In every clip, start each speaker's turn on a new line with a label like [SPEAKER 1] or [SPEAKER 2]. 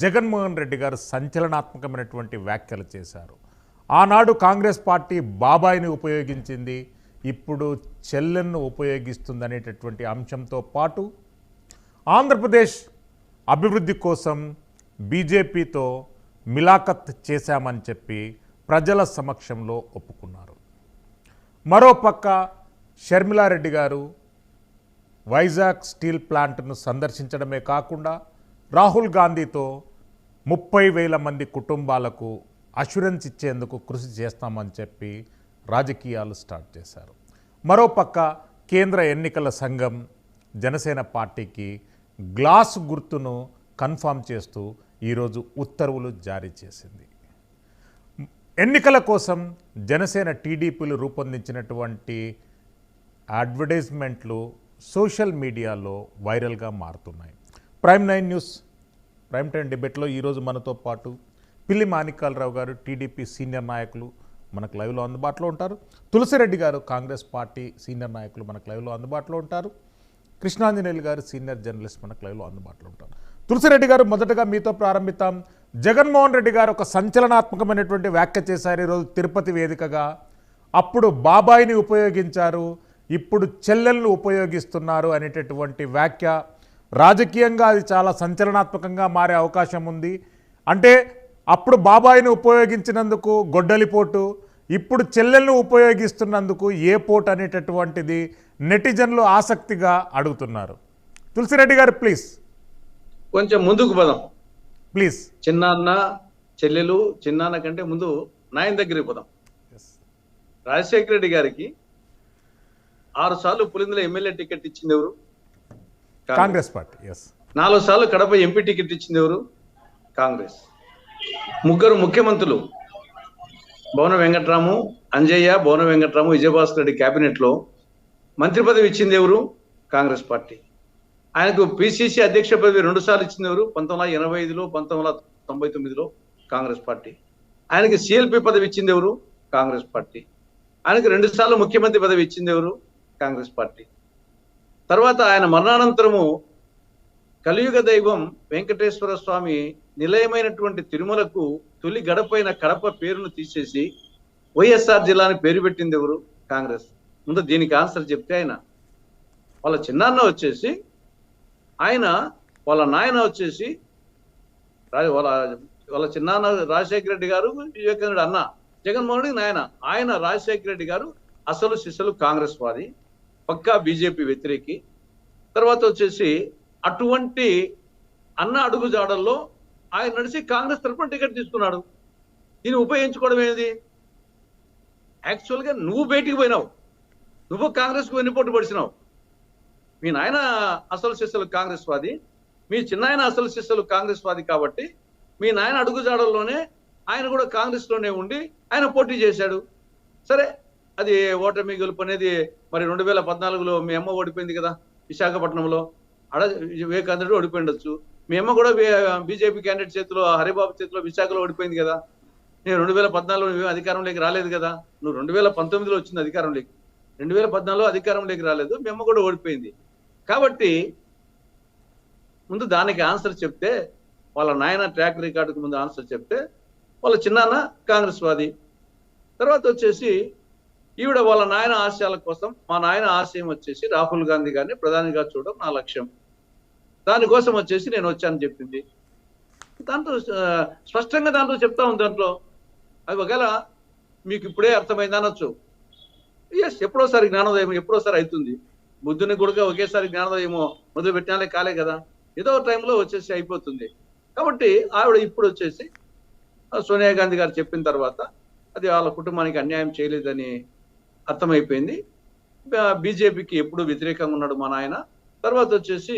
[SPEAKER 1] జగన్మోహన్ రెడ్డి గారు సంచలనాత్మకమైనటువంటి వ్యాఖ్యలు చేశారు. ఆనాడు కాంగ్రెస్ పార్టీ బాబాయిని ఉపయోగించింది ఇప్పుడు చెల్లెన్ను ఉపయోగిస్తుందనేటటువంటి అంశంతో పాటు ఆంధ్రప్రదేశ్ అభివృద్ధి కోసం బీజేపీతో మిలాఖత్ చేశామని చెప్పి ప్రజల సమక్షంలో ఒప్పుకున్నారు. మరోపక్క షర్మిలారెడ్డి గారు వైజాగ్ స్టీల్ ప్లాంట్ను సందర్శించడమే కాకుండా రాహుల్ గాంధీతో ముప్పై వేల మంది కుటుంబాలకు అష్యూరెన్స్ ఇచ్చేందుకు కృషి చేస్తామని చెప్పి రాజకీయాలు స్టార్ట్ చేశారు. మరోపక్క కేంద్ర ఎన్నికల సంఘం జనసేన పార్టీకి గ్లాస్ గుర్తును కన్ఫామ్ చేస్తూ ఈరోజు ఉత్తర్వులు జారీ చేసింది. ఎన్నికల కోసం జనసేన టీడీపీలు రూపొందించినటువంటి అడ్వర్టైజ్మెంట్లు సోషల్ మీడియాలో వైరల్గా మారుతున్నాయి. Prime nine news prime time డిబేట్లో ఈరోజు మనతో పాటు పిల్లి మాణిక్యాలరావు గారు టీడీపీ సీనియర్ నాయకులు మనకు లైవ్లో అందుబాటులో ఉంటారు. తులసిరెడ్డి గారు కాంగ్రెస్ పార్టీ సీనియర్ నాయకులు మనకు లైవ్లో అందుబాటులో ఉంటారు. కృష్ణాంజనేయులు గారు సీనియర్ జర్నలిస్ట్ మనకు లైవ్లో అందుబాటులో ఉంటారు. తులసిరెడ్డి గారు మొదటగా మీతో ప్రారంభిద్దాం. జగన్మోహన్ రెడ్డి గారు ఒక సంచలనాత్మకమైనటువంటి వ్యాఖ్య చేశారు ఈరోజు తిరుపతి వేదికగా. అప్పుడు బాబాయిని ఉపయోగించారు ఇప్పుడు చెల్లెలను ఉపయోగిస్తున్నారు అనేటటువంటి వ్యాఖ్య రాజకీయంగా అది చాలా సంచలనాత్మకంగా మారే అవకాశం ఉంది. అంటే అప్పుడు బాబాయిని ఉపయోగించినందుకు గొడ్డలిపోటు ఇప్పుడు చెల్లెలను ఉపయోగిస్తున్నందుకు ఏ పోటు అనేటటువంటిది నెటిజన్లు ఆసక్తిగా అడుగుతున్నారు. తులసిరెడ్డి గారు ప్లీజ్.
[SPEAKER 2] కొంచెం ముందుకు పదాం.
[SPEAKER 1] ప్లీజ్.
[SPEAKER 2] చిన్నాన్న చెల్లెలు చిన్నాన్న కంటే ముందు నాయన దగ్గరికి పోదాం. రాజశేఖర రెడ్డి గారికి ఆరు సార్లు పులిందుల ఎమ్మెల్యే టికెట్ ఇచ్చింది ఎవరు?
[SPEAKER 1] కాంగ్రెస్. పార్టీ ఎస్
[SPEAKER 2] నాలుగు సార్లు కడప ఎంపీ టికెట్ ఇచ్చింది ఎవరు? కాంగ్రెస్. ముగ్గురు ముఖ్యమంత్రులు. భవన వెంకట్రాము అంజయ్య భవన వెంకట్రాము విజయభాస్కర్ రెడ్డి కేబినెట్లో మంత్రి పదవి ఇచ్చింది ఎవరు? Congress party. ఆయనకు పిసిసి అధ్యక్ష పదవి రెండు సార్లు ఇచ్చింది ఎవరు? పంతొమ్మిది వందల ఎనభై ఐదులో పంతొమ్మిది వందల తొంభై తొమ్మిదిలో కాంగ్రెస్ పార్టీ. ఆయనకి సిఎల్పి పదవి ఇచ్చింది ఎవరు? Congress party. ఆయనకు రెండు సార్లు ముఖ్యమంత్రి పదవి ఇచ్చింది ఎవరు? Congress party. తర్వాత ఆయన మరణానంతరము కలియుగ దైవం వెంకటేశ్వర స్వామి నిలయమైనటువంటి తిరుమలకు తొలి గడపైన కడప పేరును తీసేసి వైఎస్ఆర్ జిల్లాని పేరు పెట్టింది ఎవరు? కాంగ్రెస్. ముందు దీనికి ఆన్సర్ చెప్తే ఆయన. వాళ్ళ చిన్నాన్న వచ్చేసి ఆయన వాళ్ళ నాయన వచ్చేసి వాళ్ళ వాళ్ళ చిన్నాన్న రాజశేఖర రెడ్డి గారు వివేకానందుడు అన్న జగన్మోహన్ రెడ్డి నాయన. ఆయన రాజశేఖర రెడ్డి గారు అసలు శిశులు కాంగ్రెస్ వాది పక్కా బీజేపీ వ్యతిరేకి. తర్వాత వచ్చేసి అటువంటి అన్న అడుగు జాడల్లో ఆయన నడిచి కాంగ్రెస్ తరఫున టికెట్ తీసుకున్నాడు. దీన్ని ఉపయోగించుకోవడం ఏది యాక్చువల్గా నువ్వు బయటికి పోయినావు. నువ్వు కాంగ్రెస్కు వెన్నుపోటు పడిచినావు. మీ నాయన అసలు శిస్సులు కాంగ్రెస్ వాది మీ చిన్నాయన అసలు శిస్సులు కాంగ్రెస్ వాది కాబట్టి మీ నాయన అడుగుజాడల్లోనే ఆయన కూడా కాంగ్రెస్లోనే ఉండి ఆయన పోటీ చేశాడు. సరే అది ఓటమి గెలుపు అనేది మరి రెండు వేల పద్నాలుగులో మీ అమ్మ ఓడిపోయింది కదా విశాఖపట్నంలో. అడ వివేకాంధ్రుడు ఓడిపోయిండొచ్చు. మీ అమ్మ కూడా బీజేపీ క్యాండిడేట్ చేతిలో హరిబాబు చేతిలో విశాఖలో ఓడిపోయింది కదా. నేను రెండు వేల పద్నాలుగులో అధికారంలోకి రాలేదు కదా. నువ్వు రెండు వేల పంతొమ్మిదిలో వచ్చింది అధికారంలోకి. రెండు వేల పద్నాలుగులో అధికారంలోకి రాలేదు మీ అమ్మ కూడా ఓడిపోయింది. కాబట్టి ముందు దానికి ఆన్సర్ చెప్తే వాళ్ళ నాయన ట్రాక్ రికార్డుకు ముందు ఆన్సర్ చెప్తే వాళ్ళ చిన్నాన్న కాంగ్రెస్ వాది. తర్వాత వచ్చేసి ఈవిడ వాళ్ళ నాయన ఆశయాల కోసం మా నాయన ఆశయం వచ్చేసి రాహుల్ గాంధీ గారిని ప్రధానిగా చూడడం నా లక్ష్యం. దానికోసం వచ్చేసి నేను వచ్చానని చెప్పింది. దాంతో స్పష్టంగా దాంతో చెప్తా ఉంది దాంట్లో. అది ఒకవేళ మీకు ఇప్పుడే అర్థమైంది అనొచ్చు. ఎస్ ఎప్పుడోసారి జ్ఞానోదయం ఎప్పుడోసారి అవుతుంది. బుద్ధుని కూడా ఒకేసారి జ్ఞానోదయమో మొదలు పెట్టినాలే కాలే కదా. ఏదో టైంలో వచ్చేసి అయిపోతుంది. కాబట్టి ఆవిడ ఇప్పుడు వచ్చేసి సోనియా గాంధీ గారు చెప్పిన తర్వాత అది వాళ్ళ కుటుంబానికి అన్యాయం చేయలేదని అర్థమైపోయింది. బీజేపీకి ఎప్పుడు వ్యతిరేకంగా ఉన్నాడు మా నాయన. తర్వాత వచ్చేసి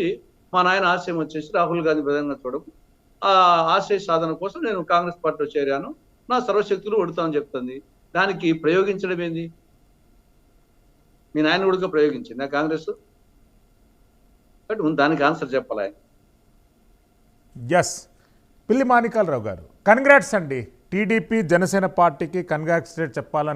[SPEAKER 2] మా నాయన ఆశయం వచ్చేసి రాహుల్ గాంధీ ప్రధానంగా చూడకు. ఆ ఆశయ సాధన కోసం నేను కాంగ్రెస్ పార్టీలో చేరాను. నా సర్వశక్తులు ఉడతామని చెప్తుంది. దానికి ప్రయోగించడం ఏంది? మీ నాయన కూడా ప్రయోగించింది. ఆ కాంగ్రెస్? బట్ ముందు దానికి ఆన్సర్ చెప్పాలి ఆయన.
[SPEAKER 1] ఎస్ పిల్లి మాణికాలరావు గారు కన్గ్రాట్స్ అండి. టీడీపీ జనసేన పార్టీకి కన్గ్రాట్స్ చెప్పాలని